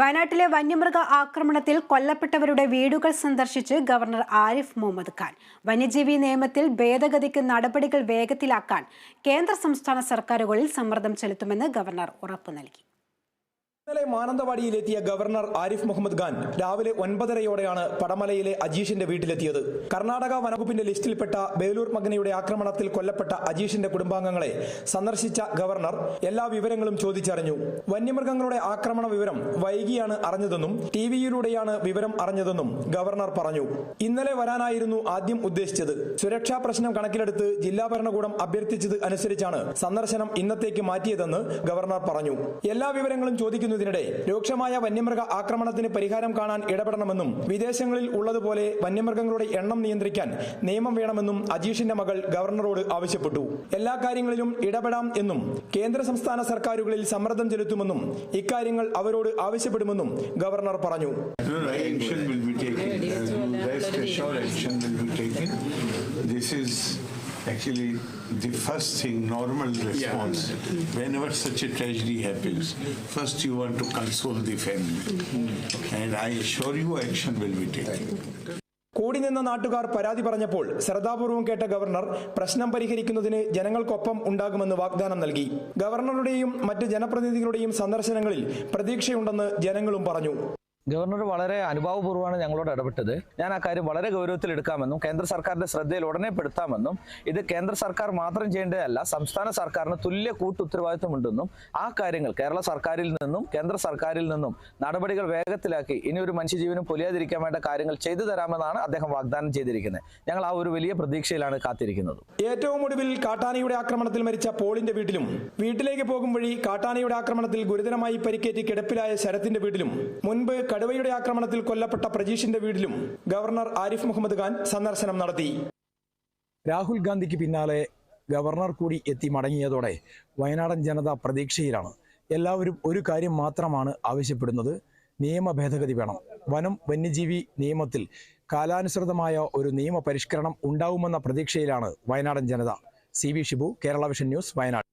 വയനാട്ടിലെ വന്യമൃഗ ആക്രമണത്തിൽ കൊല്ലപ്പെട്ടവരുടെ വീടുകൾ സന്ദർശിച്ച് ഗവർണർ ആരിഫ് മുഹമ്മദ് ഖാൻ. വന്യജീവി നിയമത്തിൽ ഭേദഗതിക്ക് നടപടികൾ വേഗത്തിലാക്കാൻ കേന്ദ്ര സംസ്ഥാന സർക്കാരുകളിൽ സമ്മർദ്ദം ചെലുത്തുമെന്ന് ഗവർണർ ഉറപ്പു നൽകി. ഇന്നലെ മാനന്തവാടിയിലെത്തിയ ഗവർണർ ആരിഫ് മുഹമ്മദ് ഖാൻ രാവിലെ ഒൻപതരയോടെയാണ് പടമലയിലെ അജീഷിന്റെ വീട്ടിലെത്തിയത്. കർണാടക വനവകുപ്പിന്റെ ലിസ്റ്റിൽപ്പെട്ട ബേലൂർ മഗ്നയുടെ ആക്രമണത്തിൽ കൊല്ലപ്പെട്ട അജീഷിന്റെ കുടുംബാംഗങ്ങളെ സന്ദർശിച്ച ഗവർണർ എല്ലാ വിവരങ്ങളും ചോദിച്ചറിഞ്ഞു. വന്യമൃഗങ്ങളുടെ ആക്രമണ വിവരം വൈകിയാണ് അറിഞ്ഞതെന്നും ടി വിയിലൂടെയാണ് വിവരം അറിഞ്ഞതെന്നും ഗവർണർ പറഞ്ഞു. ഇന്നലെ വരാനായിരുന്നു ആദ്യം ഉദ്ദേശിച്ചത്. സുരക്ഷാ പ്രശ്നം കണക്കിലെടുത്ത് ജില്ലാ ഭരണകൂടം അഭ്യർത്ഥിച്ചത് അനുസരിച്ചാണ് സന്ദർശനം ഇന്നത്തേക്ക് മാറ്റിയതെന്ന് ഗവർണർ പറഞ്ഞു. എല്ലാ വിവരങ്ങളും ചോദിക്കുന്നതിനിടെ രൂക്ഷമായ വന്യമൃഗ ആക്രമണത്തിന് പരിഹാരം കാണാൻ ഇടപെടണമെന്നും വിദേശങ്ങളിൽ ഉള്ളതുപോലെ വന്യമൃഗങ്ങളുടെ എണ്ണം നിയന്ത്രിക്കാൻ നിയമം വേണമെന്നും അജീഷിന്റെ മകൾ ഗവർണറോട് ആവശ്യപ്പെട്ടു. എല്ലാ കാര്യങ്ങളിലും ഇടപെടാം എന്നും കേന്ദ്ര സംസ്ഥാന സർക്കാരുകളിൽ സമ്മർദ്ദം ചെലുത്തുമെന്നും ഇക്കാര്യങ്ങൾ അവരോട് ആവശ്യപ്പെടുമെന്നും ഗവർണർ പറഞ്ഞു. This is actually the first thing, normal response. yeah. Whenever such a tragedy happens, first you want to console the family. And I assure you, action will be taken. കൂടി നിന്ന നാട്ടുകാർ പരാതി പറഞ്ഞപ്പോൾ ശ്രദ്ധാപൂർവം കേട്ട ഗവർണർ പ്രശ്നം പരിഹരിക്കുന്നതിന് ജനങ്ങൾക്കൊപ്പം ഉണ്ടാകുമെന്ന് വാഗ്ദാനം നൽകി ഗവർണറുടെയും മറ്റ് ജനപ്രതിനിധികളുടെയും സന്ദർശനങ്ങളിൽ പ്രതീക്ഷയുണ്ടെന്ന് ജനങ്ങളും പറഞ്ഞു ഗവർണർ വളരെ അനുഭാവപൂർവമാണ് ഞങ്ങളോട് ഇടപെട്ടത്. ഞാൻ ആ കാര്യം വളരെ ഗൗരവത്തിൽ എടുക്കാമെന്നും കേന്ദ്ര സർക്കാരിന്റെ ശ്രദ്ധയിൽ ഉടനെ പെടുത്താമെന്നും ഇത് കേന്ദ്ര സർക്കാർ മാത്രം ചെയ്യേണ്ടതല്ല സംസ്ഥാന സർക്കാരിന് തുല്യ കൂട്ടുത്തരവാദിത്വമുണ്ടെന്നും ആ കാര്യങ്ങൾ കേരള സർക്കാരിൽ നിന്നും കേന്ദ്ര സർക്കാരിൽ നിന്നും നടപടികൾ വേഗത്തിലാക്കി ഇനി ഒരു മനുഷ്യജീവനും പൊലിയാതിരിക്കാൻ വേണ്ട കാര്യങ്ങൾ ചെയ്തു തരാമെന്നാണ് അദ്ദേഹം വാഗ്ദാനം ചെയ്തിരിക്കുന്നത്. ഞങ്ങൾ ആ ഒരു വലിയ പ്രതീക്ഷയിലാണ് കാത്തിരിക്കുന്നത്. ഏറ്റവും ഒടുവിൽ കാട്ടാനയുടെ ആക്രമണത്തിൽ മരിച്ച പോളിന്റെ വീട്ടിലും വീട്ടിലേക്ക് പോകും വഴി കാട്ടാനയുടെ ആക്രമണത്തിൽ ഗുരുതരമായി പരിക്കേറ്റ് കിടപ്പിലായ ശരത്തിന്റെ വീട്ടിലും മുൻപ് കടുവയുടെ ആക്രമണത്തിൽ കൊല്ലപ്പെട്ട പ്രജീഷിന്റെ വീടിലും ഗവർണർ ആരിഫ് മുഹമ്മദ് ഖാൻ സന്ദർശനം നടത്തി. രാഹുൽ ഗാന്ധിക്ക് പിന്നാലെ ഗവർണർ കൂടി എത്തി മടങ്ങിയതോടെ വയനാടൻ ജനത പ്രതീക്ഷയിലാണ്. എല്ലാവരും ഒരു കാര്യം മാത്രമാണ് ആവശ്യപ്പെടുന്നത് നിയമ ഭേദഗതി വേണം. വനം വന്യജീവി നിയമത്തിൽ കാലാനുസൃതമായ ഒരു നിയമ പരിഷ്കരണം ഉണ്ടാവുമെന്ന പ്രതീക്ഷയിലാണ് വയനാടൻ ജനത. C V Shibu Kerala vision news Wayanad.